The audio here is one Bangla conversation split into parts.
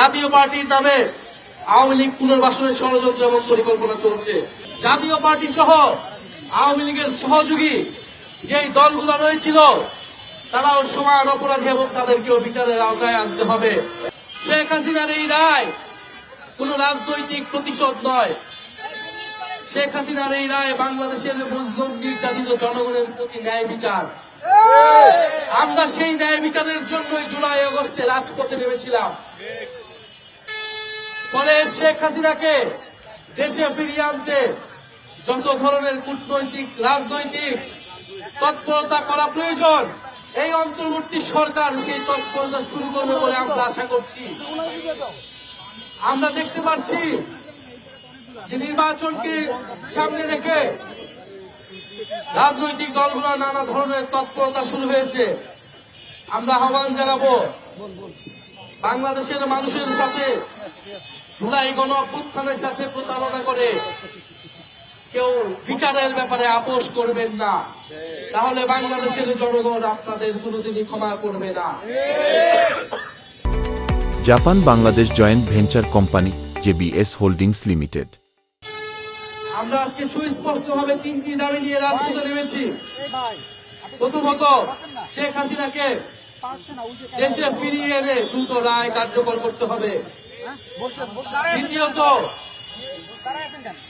জাতীয় পার্টির নামে আওয়ামী লীগ পুনর্বাসনের ষড়যন্ত্র এবং পরিকল্পনা চলছে। জাতীয় পার্টি সহ আওয়ামী লীগের সহযোগী যেই দলগুলো রয়েছিল, তারাও সমান অপরাধী এবং তাদেরকেও বিচারের আওতায় আনতে হবে। শেখ হাসিনার এই রায় কোন রাজনৈতিক প্রতিশোধ নয়। শেখ হাসিনার এই রায় বাংলাদেশের মজলুম নির্যাতিত জনগণের প্রতি ন্যায় বিচার। আমরা সেই ন্যায় বিচারের জন্যই জুলাই আগস্টে রাজপথে নেমেছিলাম। পরে শেখ হাসিনাকে দেশে ফিরিয়ে আনতে যত ধরনের কূটনৈতিক, রাজনৈতিক তৎপরতা করা প্রয়োজন, এই অন্তর্বর্তী সরকার সেই তৎপরতা শুরু করবে বলে আমরা আশা করছি। আমরা দেখতে পাচ্ছি যে নির্বাচনকে সামনে রেখে রাজনৈতিক দলগুলোর নানা ধরনের তৎপরতা শুরু হয়েছে। আমরা আহ্বান জানাব বাংলাদেশের মানুষের সাথে জুলাই গণ অভ্যুত্থানের সাথে প্রতারণা করে কেউ বিচারের ব্যাপারে আপোষ করবেন না। তাহলে বাংলাদেশের জনগণ আপনাদের কোনোদিনই ক্ষমা করবে না। Japan Bangladesh joint venture company JBS holdings limited. আমরা আজকে সুস্পষ্ট ভাবে তিনটি দাবি নিয়ে রাজপথে নেমেছি। প্রথমত শেখ হাসিনাকে দেশে ফিরিয়ে এনে দ্রুত রায় কার্যকর করতে হবে। দ্বিতীয়ত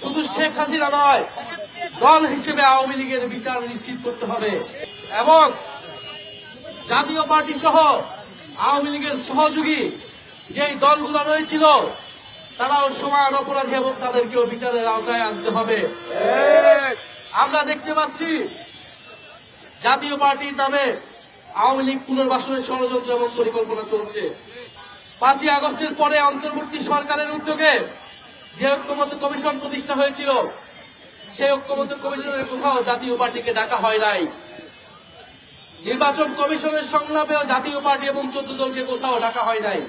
শুধু শেখ হাসিনা নয় দল হিসেবে আওয়ামী লীগের বিচার নিশ্চিত করতে হবে। এবং জাতীয় পার্টি সহ আওয়ামী লীগের সহযোগী যেই দলগুলো রয়েছিল তারাও সমান অপরাধী এবং তাদেরকেও বিচারের আওতায় আনতে হবে। আমরা দেখতে পাচ্ছি জাতীয় পার্টির নামে আওয়ামী লীগ পুনর্বাসনের ষড়যন্ত্র এবং পরিকল্পনা চলছে। পাঁচই আগস্টের পরে অন্তর্বর্তী সরকারের উদ্যোগে যে ঐক্যমত্য কমিশন প্রতিষ্ঠা হয়েছিল সেই ঐক্যমত্য কমিশনের কোথাও জাতীয় পার্টিকে ডাকা হয় নাই। নির্বাচন কমিশনের সংলাপেও জাতীয় পার্টি এবং চোদ্দ দলকে কোথাও ডাকা হয় নাই।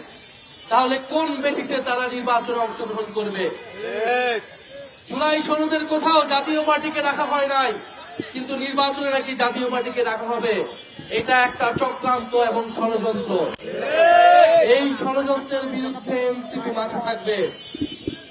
তাহলে কোন বেসিসে তারা নির্বাচনে অংশগ্রহণ করবে? জুলাই সনদের কোথাও জাতীয় পার্টিকে রাখা হয় নাই। কিন্তু নির্বাচনে নাকি জাতীয় পার্টিকে রাখা হবে, এটা একটা চক্রান্ত এবং ষড়যন্ত্র। এই ষড়যন্ত্রের বিরুদ্ধে এনসিপি মাথা থাকবে।